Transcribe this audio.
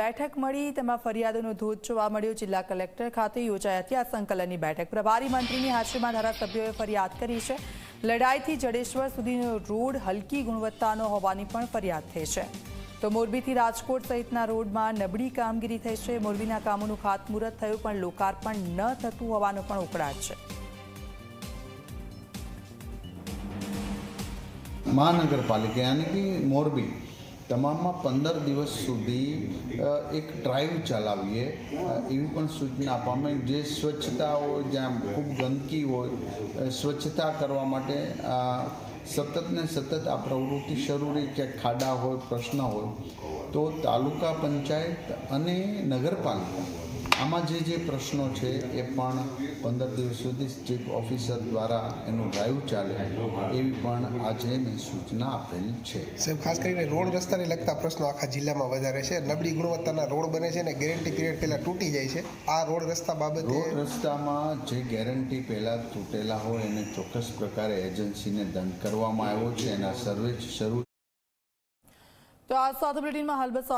બેઠક મળી, તેમાં ફરિયાદોનો ધોધ જોવા મળ્યો. જિલ્લા કલેક્ટર ખાતે યોજાઈ હતી આ સંકલનની બેઠક. પ્રભારી મંત્રીની હાજરીમાં ધારાસભ્યોએ ફરિયાદ કરી છે. લડાઈથી જડેશ્વર સુધીનો રોડ હલકી ગુણવત્તાનો હોવાની પણ ફરિયાદ થઈ છે. તો મોરબીથી રાજકોટ સહિતના રોડમાં નબળી કામગીરી થઈ છે. મોરબીના કામોનું ખાતમુહૂર્ત થયું, પણ લોકાર્પણ ન થતું હોવાનો પણ ઉકળાટ છે. મહાનગરપાલિકા યાની કે મોરબી તમામમાં પંદર દિવસ સુધી એક ડ્રાઈવ ચલાવીએ. એવી પણ સૂચના આપવામાં જે સ્વચ્છતા હોય જ્યાં ખૂબ ગંદકી હોય સ્વચ્છતા કરવા માટે સતત ને સતત આ પ્રવૃત્તિ શરૂ રહી. ક્યાંક ખાડા હોય, પ્રશ્ન હોય, તો તાલુકા પંચાયત અને નગરપાલિકા આમાં જે જે પ્રશ્નો છે એ પણ પંદર દિવસ સુધી ચીફ ઓફિસર દ્વારા એનું ડ્રાઈવ ચાલે એવી પણ આજે મેં સૂચના આપેલી છે. સાહેબ ખાસ કરીને રોડ રસ્તાને લગતા પ્રશ્નો આખા જિલ્લામાં વધારે છે. નબળી ગુણવત્તાના રોડ બને છે ને ગેરંટી પીરિયડ પહેલાં તૂટી જાય છે. આ રોડ રસ્તા બાબતે રોડ રસ્તામાં જે ગેરંટી પહેલાં તૂટેલા હોય એને ચોક્કસ પ્રકારે એજન્સીને દંડ કરવામાં આવ્યો છે. એના સર્વે શરૂ તો આ સાથે બુલેટિનમાં હાલ બસ